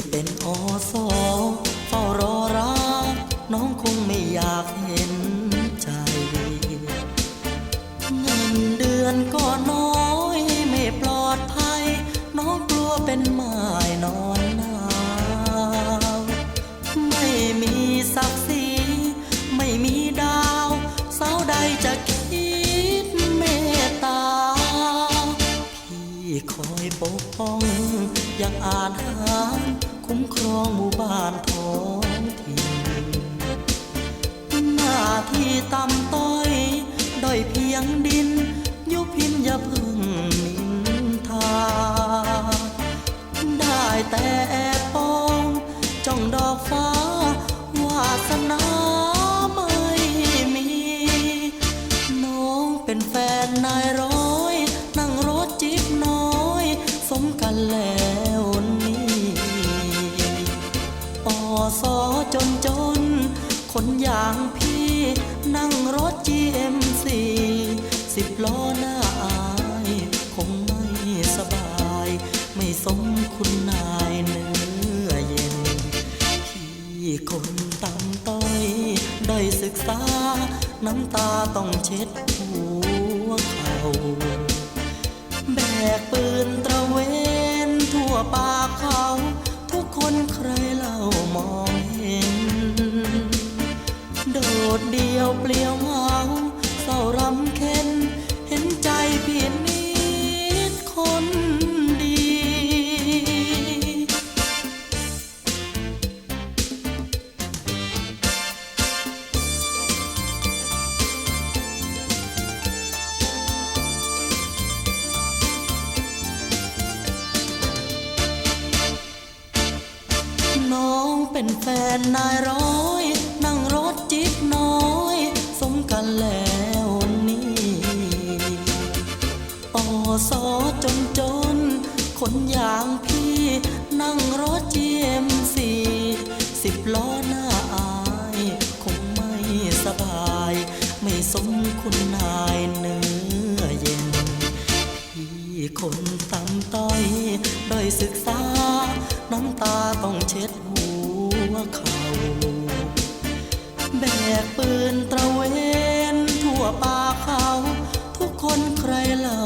ที่เป็นอสอเฝ้ารอรักน้องคงไม่อยากเห็นใจ เงินเดือนก็น้อยไม่ปลอดภัย น้องกลัวเป็นหมายนอนหนาวไม่มีศักดิ์ศรีไม่มีดาวสาวใดจะคิดเมตตาพี่คอยปกป้องยังอ่านหา ท้องหมู่บ้านท้องถิ่นหน้าที่ต่ำต้อยด้อยเพียงดิน ยุพินอย่าพึ่งนินทา ได้แต่างพี่ นั่งรถ GMC สิบล้อหน้าอาย คงไม่สบาย ไม่สมคุณนายเนื้อเย็น พี่คนต่ำต้อยได้ศึกษา น้ำตาต้องเช็ดหัวเขาแบกปืนตระเวน ทั่วป่าเขา ทุกคนใครเล่ามอง ดดเดียวเปลี่ยวเหงาเศร้ารำเค็นเห็นใจเพี่นิดคนดี น้องเป็นแฟนนายร้อย นั่งรถ GMC สิบล้อหน้าอายคงไม่สบาย ไม่สมคุณนายเนื้อเย็น พี่คนต่ำต้อยด้อยศึกษา น้ำตาต้องเช็ดหัวเขาแบกปืนตระเวนทั่วป่าเขา ทุกคนใครเล่า